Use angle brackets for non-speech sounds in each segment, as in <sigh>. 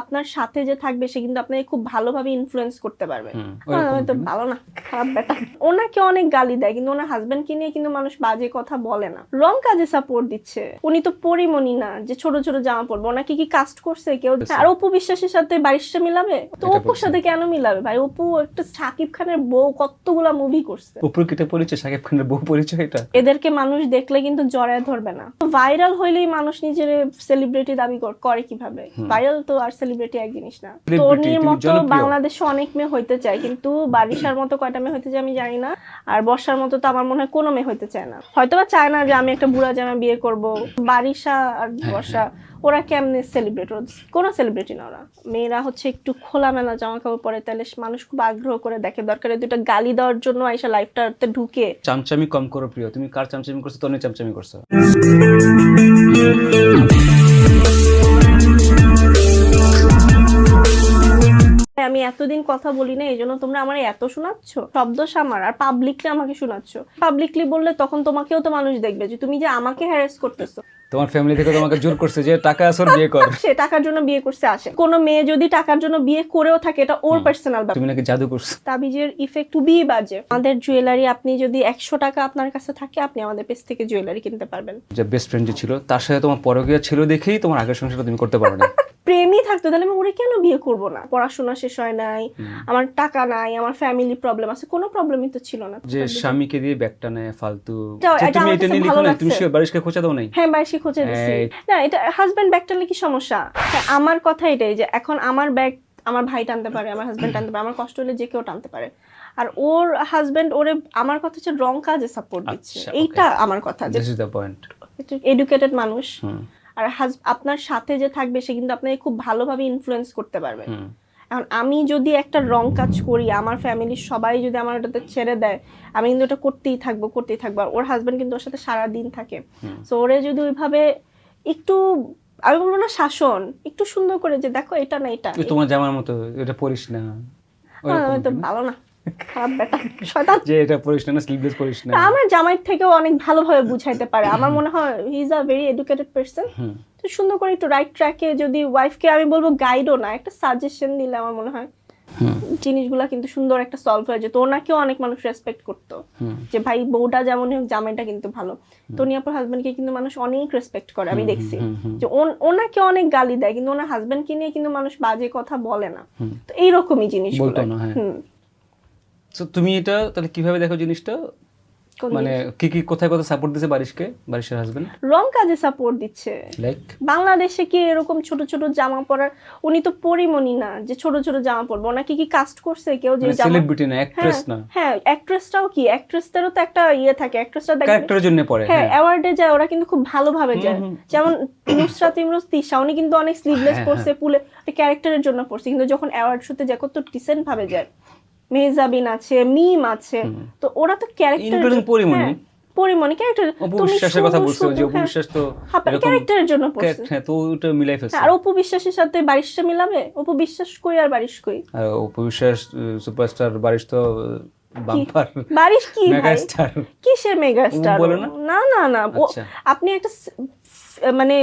আপনার সাথে যে থাকবে সে কিন্তু আপনাকে খুব ভালোভাবে ইনফ্লুয়েন্স করতে পারবে। আমি তো ভালো না খারাপ বেটা ওনাকে অনেক গালি দেয় কিন্তু ওনার হাজবেন্ডকে নিয়ে কিন্তু মানুষ বাজে কথা বলে না। রং কাজে সাপোর্ট দিচ্ছে। উনি তো পরিমণি না যে ছোট ছোট জামা পরবে। ওনাকে কি কাস্ট করছে কেউ? আর অপু বিশ্বাসের সাথে বারিশটা মিলাবে? তো অপুর সাথে কেন মিলাবে ভাই? অপু একটা সাকিব খানের বউ কতগুলা মুভি করছে। উপরকৃত পরিচয়? সাকিব খানের বহু পরিচয় এটা? এদেরকে মানুষ দেখলে কিন্তু জড়ায় ধরবে না। ভাইরাল হইলেই মানুষ নিজের সেলিব্রিটি দাবি করে কীভাবে? ভাইরাল তো আর সেলিব্রিটি এক জিনিস না। তনির মতো বাংলাদেশে অনেক মেয়ে হইতে চায় কিন্তু বারিশার মতো কয়টা মেয়ে হইতে চায় আমি জানি না। আর বর্ষার মতো তো আমার মনে হয় কোনো মেয়ে হইতে চায় না। হয়তো বা চায় না যে আমি একটা বুড়া জামা বিয়ে করব। বারিশা আর হ্যাঁ, বর্ষা ওরা কেমনে সেলিব্রেট কোনো সেলিব্রিটি না ওরা। মেয়েরা হচ্ছে একটু খোলামেলা জামা কাপড় পরে তাহলে মানুষ খুব আগ্রহ করে দেখে। দরকারে দুটো গালি দেওয়ার জন্য আইসা লাইফটাতে ঢুকে। চামচামি কম করো প্রিয়। তুমি কার চামচামি করছ? তনে চামচামি করছ। আমি এতদিন কথা বলি না এই জন্য তোমরা আমার এত শোনাচ্ছ? শব্দ সামার আর পাবলিকলি আমাকে শোনাচ্ছ। পাবলিকলি বললে তখন তোমাকেও তো মানুষ দেখবে যে তুমি যে আমাকে হ্যারাস করতেছো। তোমার ফ্যামিলি থেকে তোমাকে জোর করছে যে টাকা আসর বিয়ে কর। <laughs> সে টাকার জন্য বিয়ে করছে আসে। কোনো মেয়ে যদি টাকার জন্য বিয়ে করেও থাকে এটা ওর পার্সোনাল ব্যাপার। তুমি নাকি জাদু করছ? তাবিজের ইফেক্ট খুবই বাজে। আমাদের জুয়েলারি আপনি যদি একশো টাকা আপনার কাছে থাকে আপনি আমাদের পেজ থেকে জুয়েলারি কিনতে পারবেন। যে বেস্ট ফ্রেন্ড যে ছিল তার সাথে তোমার পরকীয়া ছিল দেখেই তোমার আগের সংসারটা তুমি করতে পারো না। <laughs> প্রেমই থাকতো তাহলে আমি ওরে কেন বিয়ে করব না? পড়াশোনা শেষ হয় নাই আমার টাকা নাই আমার ফ্যামিলি প্রবলেম আছে কোনো প্রবলেমই তো ছিল না। যে স্বামীকে দিয়ে ব্যাগটা নেয় ফালতু। তুমি এটা নিয়ে লিখো না তুমি। সে বারিশকে খোঁচা দাও নাই? হ্যাঁ বাইশে খোঁজে দিছি। না এটা হাজবেন্ড ব্যাগ টানলে কি সমস্যা? হ্যাঁ, আমার কথা এটাই যে এখন আমার ব্যাগ আমার ভাই টানতে পারে আমার হাজবেন্ড টানতে পারে আমার কষ্ট হলে যে কেউ টানতে পারে। আর ওর হাজবেন্ড ওরে আমার কথা হচ্ছে রং কাজে সাপোর্ট দিচ্ছে। আচ্ছা, এইটা আমার কথা this is the point educated মানুষ। আর আপনার সাথে যে থাকবে সে কিন্তু আপনাকে খুব ভালোভাবে ইনফ্লুয়েন্স করতে পারবে। এখন আমি যদি একটা রং কাজ করি আমার ফ্যামিলির সবাই যদি আমার ওটাতে ছেড়ে দেয় আমি কিন্তু ওটা করতেই থাকব করতেই থাকব। আর ওর হাজবেন্ড কিন্তু ওর সাথে সারা দিন থাকে। সো ওরে যদি ওইভাবে একটু আমি বলব না শাসন একটু সুন্দর করে যে দেখো এটা না এটা তোমার জামার মতো এটা পরিস না। হ্যাঁ, না? ভালো না। খারাপ শয়তান। যে এটা পরিস না স্লিভলেস পরিস না। আমার জামাই থেকেও অনেক ভালোভাবে বুঝাইতে পারে। আমার মনে হয় he is a very educated person তো সুন্দর করে একটু রাইট ট্র্যাকে যদি ওয়াইফকে আমি বলব গাইডও না একটা সাজেশন দিলে আমার মনে হয় জিনিসগুলা কিন্তু সুন্দর একটা সলভ হয়ে যেত। ওনাকেও অনেক মানুষ রেসপেক্ট করতো যে ভাই বউটা যেমন হোক জামাইটা কিন্তু ভালো। তনিয়াপুর হাজবেন্ডকে কিন্তু মানুষ অনেক রেসপেক্ট করে আমি দেখছি। যে ওন- ওনাকে অনেক গালি দেয় কিন্তু ওনার হাজবেন্ডকে নিয়ে কিন্তু মানুষ বাজে কথা বলে না। তো এইরকমই জিনিসগুলো। হ্যাঁ। হুম। তো তুমি এটা তাহলে কীভাবে দেখো জিনিসটা? মানে কি কি কোথায় কোথায় সাপোর্ট দিছে বারিশকে? বারিশের হাজবেন্ড রং কাজে সাপোর্ট দিচ্ছে। লাইক বাংলাদেশে কি এরকম ছোট ছোট জামা পরার উনি তো পরিমণি না যে ছোট ছোট জামা পরবে। ওনাকে কি কি কাস্ট করছে কেউ যে জামা সেলিব্রিটি না অ্যাক্ট্রেস না? হ্যাঁ অ্যাক্ট্রেসটাও কি? অ্যাক্ট্রেসটারও তো একটা ইয়ে থাকে অ্যাক্ট্রেসটা দেখবে। ক্যারেক্টারের জন্য পড়ে হ্যাঁ অ্যাওয়ার্ডে যায় ওরা কিন্তু খুব ভালোভাবে যায়। যেমন নুসরাত ইমরোজ তিশা উনি কিন্তু অনেক <laughs> স্লিভলেস হ্যাঁ, পরছে পুলে ক্যারেক্টারের জন্য পরছে। কিন্তু যখন অ্যাওয়ার্ড শুতে যায় কত ডিসেন্ট ভাবে যায়। মেহজাবিন আছে মিম আছে। তো ওরা তো character Including Porimoni. Porimoni character Apu বিশ্বাসের কথা বলছো যে অপু বিশ্বাস তো ক্যারেক্টারের জন্য পড়ছে। হ্যাঁ তো ওটা মিলাই ফেলছে। আর অপু বিশ্বাসের সাথে বারিশটা মিলাবে? অপু বিশ্বাস কই আর বারিশ কই? আর অপু বিশ্বাস সুপারস্টার বারিশ তো বাম্পার। বারিশ কি মেগাস্টার। কিসের মেগা স্টার না? না না আচ্ছা। আপনি একটা মানে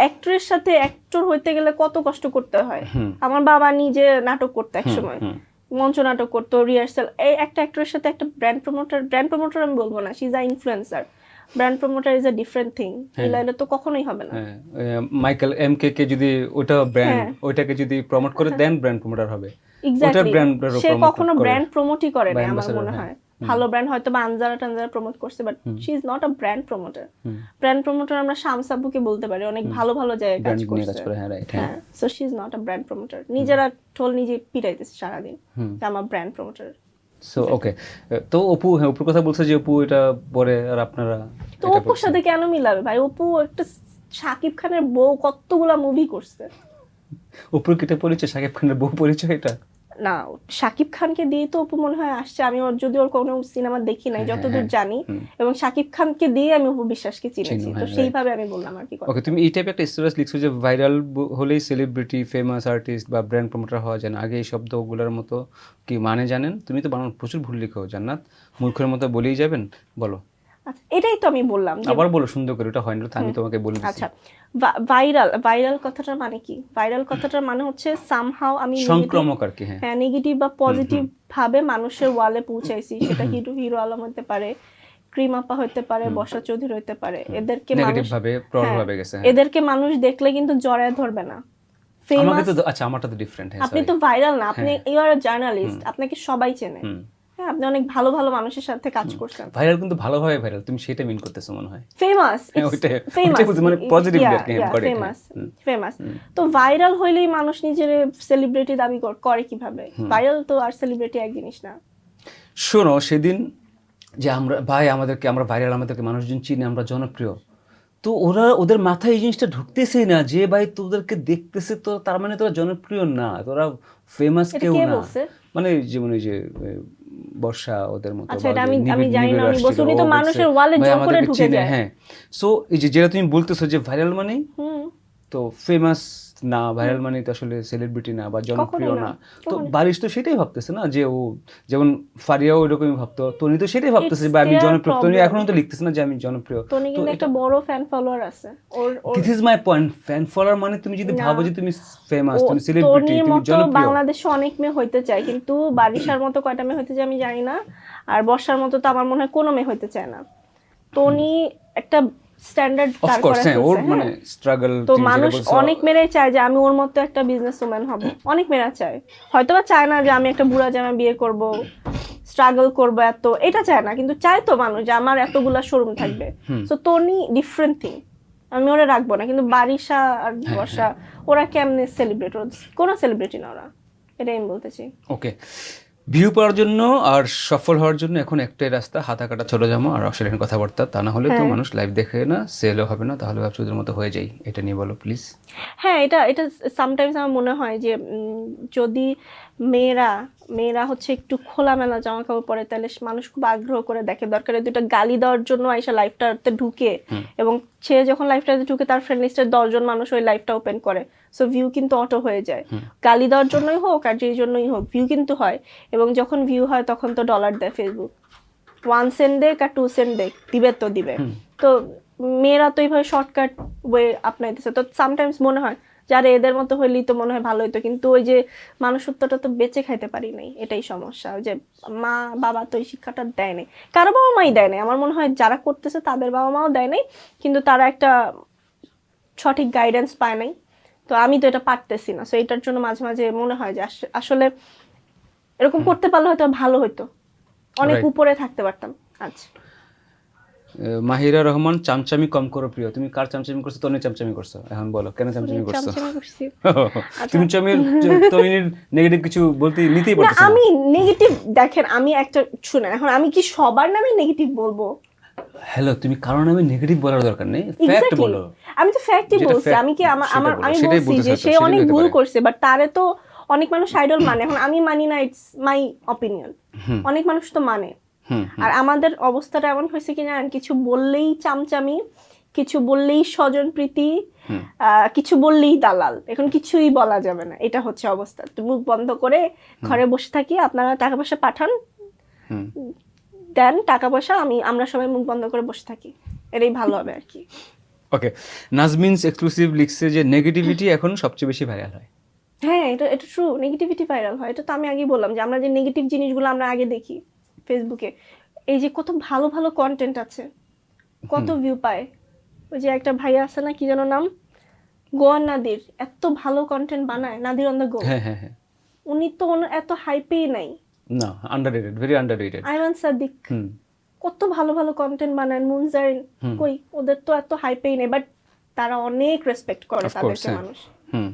অ্যাক্টরের সাথে অ্যাক্টর হইতে গেলে কত কষ্ট করতে হয়? আমার বাবা নিজে নাটক করতে এক সময়। হুম। মঞ্চ নাটক করতো রিহার্সাল এই একটা অ্যাক্টরের সাথে একটা ব্র্যান্ড প্রমোটার ব্র্যান্ড প্রমোটার আমি বলব না she is a influencer brand promoter is a different thing লাইলে তো কখনোই হবে না। হ্যাঁ মাইকেল এম কে কে যদি ওটা ব্র্যান্ড হ্যাঁ। ওইটাকে যদি প্রমোট করে দেন ব্র্যান্ড প্রমোটার হবে। ব্র্যান্ড সে কখনো ব্র্যান্ড প্রমোটই করে না আমার মনে হ্যাঁ। ভালো ব্র্যান্ড হয়তো বা আনজারা টানজারা প্রমোট করছে but she is not a brand promoter brand promoter আমরা শামসাবুকে বলতে পারি অনেক ভালো ভালো জায়গায় কাজ করছে। হ্যাঁ right so she is not a brand promoter নিজেরা ঠোল নিজে পিটাইতেছে সারাদিন। আমার ব্র্যান্ড প্রমোটার সো ওকে তো অপু হ্যাঁ অপুর কথা বলছে যে অপু এটা পরে আর আপনারা তো অপুর সাথে কেন মিলাবে ভাই? অপু একটা শাকিব খানের বউ কতগুলা মুভি করছে। অপুর কিটা পরিচয়? সাকিব খানের বউ পরিচয় এটা? না শাকিব খানকে দিয়ে তো অপু মনে হয় আসছে। আমি ওর যদি ওর কোনো সিনেমা দেখি নাই হ্যাঁ, যতদূর হ্যাঁ, জানি এবং শাকিব খানকে দিয়ে আমি অপু বিশ্বাসকে চিনেছি। তো হ্যাঁ, সেইভাবে আমি বললাম আর কি ওকে তুমি এই টাইপের একটা স্টোরাস লিখছো যে ভাইরাল হলেই সেলিব্রিটি ফেমাস আর্টিস্ট বা ব্র্যান্ড প্রমোটার হওয়া যায় না। আগে এই শব্দগুলোর মতো কি মানে জানেন? তুমি তো বানান প্রচুর ভুল লিখো জান্নাত। মূর্খের মতো বলেই যাবেন? বলো। আচ্ছা এটাই তো আমি বললাম আবার বলো সুন্দর করে ওটা হয় না আমি তোমাকে বলে আচ্ছা ভাইরাল ভাইরাল কথাটার মানে কি? ভাইরাল কথাটার মানে হচ্ছে সামহাও আমি সংক্রামক আর কি হ্যাঁ। হ্যাঁ নেগেটিভ বা পজিটিভ ভাবে মানুষের ওয়ালে পৌঁছাইছি সেটা হিরো হিরো আলম হতে পারে ক্রিম আপা হতে পারে বর্ষা চৌধুরী হতে পারে এদেরকে নেগেটিভ মানুষ ভাবে প্রভাব হ্যাঁ, গেছে হ্যাঁ। এদেরকে মানুষ দেখলে কিন্তু জড়ায় ধরবে না। আমাকে তো আচ্ছা আমারটা তো ডিফারেন্ট হ্যাঁ আপনি তো ভাইরাল না আপনি হ্যাঁ। ইউ আর জার্নালিস্ট আপনাকে সবাই চেনে। হ্যাঁ আপনি অনেক ভালো ভালো মানুষের সাথে কাজ করছেন। ভাইরাল কিন্তু ভালোভাবে ভাইরাল তুমি সেটা মিন করতেছো মনে হয়। ফেমাস হ্যাঁ, বলছি, মানে হ্যাঁ। ফেমাস ফেমাস তো ভাইরাল হইলেই মানুষ নিজের সেলিব্রিটি দাবি করে কীভাবে? ভাইরাল তো আর সেলিব্রিটি এক জিনিস না। শোনো সেদিন যে আমরা ভাই আমাদেরকে আমরা ভাইরাল আমাদেরকে মানুষজন চিনি আমরা জনপ্রিয়। তো ওরা ওদের মাথায় এই জিনিসটা ঢুকতেছেই না যে ভাই তোদেরকে দেখতেছে তো তার মানে তোরা জনপ্রিয় না তোরা ফেমাস কেউ না? মানে যেমন ওই যে বর্ষা ওদের মতো আচ্ছা, এটা আমি- আমি জানি না, আমি তো মানুষের ওয়ালে জোর করে ঢুকে যায়। হ্যাঁ সো এই যে যেটা তুমি বলতেছো যে ভাইরাল মানে হুম তো ফেমাস না ভাইরাল মানে তো আসলে সেলিব্রিটি না বা জনপ্রিয় না তো বারিশ তো সেটাই ভাবতেছে না যে ও যেমন ফারিয়াও এরকমই ভাবতো তনি তো সেটাই ভাবতেছে বা আমি জনপ্রিয় তনি এখনও তো লিখতেছে না যে আমি জনপ্রিয়। টনি কিন্তু একটা বড় ফ্যান ফলোয়ার আছে। ওর this is my point fan follower মানে তুমি যদি ভাবো যে তুমি ফেমাস তুমি সেলিব্রিটি তুমি জনপ্রিয়। বাংলাদেশে অনেক মেয়ে হইতে চায় কিন্তু বারিশার মতো কয়টা মেয়ে হইতে চায় আমি জানি না। আর বর্ষার মতো তো আমার মনে হয় কোনো মেয়ে হইতে চায় না। টনি একটা স্ট্যান্ডার্ড অফ কোর্স হ্যাঁ ওর মানে হ্যাঁ। স্ট্রাগল তো মানুষ অনেক মেয়েরাই চায় যে আমি ওর মতো একটা বিজনেস ওম্যান হব। <coughs> অনেক মেয়েরা চায়। হয়তো বা চায় না যে আমি একটা বুড়া জামা বিয়ে করব স্ট্রাগল করব এত এটা চায় না। কিন্তু চায় তো মানুষ যে আমার এতগুলা শোরুম থাকবে। সো টনি ডিফারেন্ট থিং আমি ওরা রাখব না কিন্তু বারিশা আর হ্যাঁ, বর্ষা ওরা কেমনে সেলিব্রেট কোনো সেলিব্রিটি না ওরা। এটাই আমি বলতেছি ওকে ভিউ পাওয়ার জন্য আর সফল হওয়ার জন্য এখন একটাই রাস্তা হাতা কাটা ছোট জামা আর অশালীন কথাবার্তা। তা না হলে তো হ্যাঁ। মানুষ লাইভ দেখে না সেলও হবে না তাহলে ব্যবসাদের মতো হয়ে যাই। এটা নিয়ে বলো প্লিজ হ্যাঁ এটা এটা সামটাইমস আমার মনে হয় যে যদি মেয়েরা মেয়েরা হচ্ছে একটু খোলামেলা জামা কাপড় পরে তাহলে মানুষ খুব আগ্রহ করে দেখে। দরকারে দুটো গালি দেওয়ার জন্য আইসা লাইফটাতে ঢুকে এবং সে যখন লাইফটাতে ঢুকে তার ফ্রেন্ড লিস্টের দশজন মানুষ ওই লাইফটা ওপেন করে। সো ভিউ কিন্তু অটো হয়ে যায়। গালি দেওয়ার জন্যই হোক আর যেই জন্যই হোক ভিউ কিন্তু হয়। এবং যখন ভিউ হয় তখন তো ডলার দেয় ফেসবুক ওয়ান সেন্ট দেখ আর টু সেন্ট দেখ দিবে তো দিবে। তো মেয়েরা তো এইভাবে শর্টকাট ওয়ে আপনাইতেছে। তো সামটাইমস মনে হয় যারা এদের মতো হইলেই তো মনে হয় ভালো হইতো কিন্তু ওই যে মানুষত্বটা তো বেঁচে খাইতে পারি নাই এটাই সমস্যা। যে মা বাবা তো এই শিক্ষাটা দেয় নাই। কারও বাবা মাই দেয় নাই। আমার মনে হয় যারা করতেছে তাদের বাবা মাও দেয় নাই কিন্তু তারা একটা সঠিক গাইডেন্স পায় নাই। তো আমি তো এটা পারতেছি না। সো এটার জন্য মাঝে মাঝে মনে হয় যে আসলে এরকম করতে পারলে হয়তো ভালো হতো অনেক উপরে থাকতে পারতাম আচ্ছা মাহিরা রহমান চামচামি কম করো প্রিয়। তুমি কার চামচামি করছ? তনি চামচামি করছ। এখন বলো কেন চামচামি করছ? <laughs> তুমি চামির তনির নেগেটিভ কিছু বলতে নিতেই না আমি নেগেটিভ দেখেন আমি একটা শুনেন এখন আমি কি সবার নামে নেগেটিভ বলব? হ্যালো তুমি কারণ আমি নেগেটিভ বলার দরকার নেই। ফ্যাক্ট বলো। আমি তো ফ্যাক্টই বলছি। আমি কি আমার আমার আমি বলছি যে সে অনেক ভুল করছে বাট তারে তো অনেক মানুষ আইডল মানে। এখন আমি মানি না ইটস মাই অপিনিয়ন অনেক মানুষ তো মানে। আর আমাদের অবস্থাটা এমন হয়েছে কি জানেন কিছু বললেই চামচামি কিছু বললেই স্বজন প্রীতি কিছু বললেই দালাল। এখন কিছুই বলা যাবে না। এটা হচ্ছে অবস্থা। মুখ বন্ধ করে ঘরে বসে থাকি আপনারা টাকা পয়সা পাঠান দেন টাকা পয়সা আমি আমরা সবাই মুখ বন্ধ করে বসে থাকি। এটাই ভালো হবে আর কি। ওকে। নাজমিনস এক্সক্লুসিভ লিখছে যে নেগেটিভিটি এখন সবচেয়ে বেশি ভাইরাল হয়। হ্যাঁ এটা এটা ট্রু নেগেটিভিটি ভাইরাল হয়। এটা তো আমি আগেই বললাম যে আমরা যে নেগেটিভ জিনিসগুলো আমরা আগে দেখি ফেসবুকে এই যে কত ভালো ভালো কন্টেন্ট আছে কত ভিউ পায়। ওই যে একটা ভাইয়া আছে না কি যেন নাম? গোয়ান নাদির এত ভালো কন্টেন্ট বানায় নাদির অন দ্য গো হ্যাঁ হ্যাঁ হ্যাঁ। উনি তো এত হাইপেই নাই। না underrated very underrated Aiman Sadiq. কত ভালো ভালো কন্টেন্ট বানায় মুনজারিন কই ওদের তো এত হাইপেই নেই বাট তারা অনেক রেসপেক্ট করে তাদেরকে হ্যাঁ। মানুষ। হুম।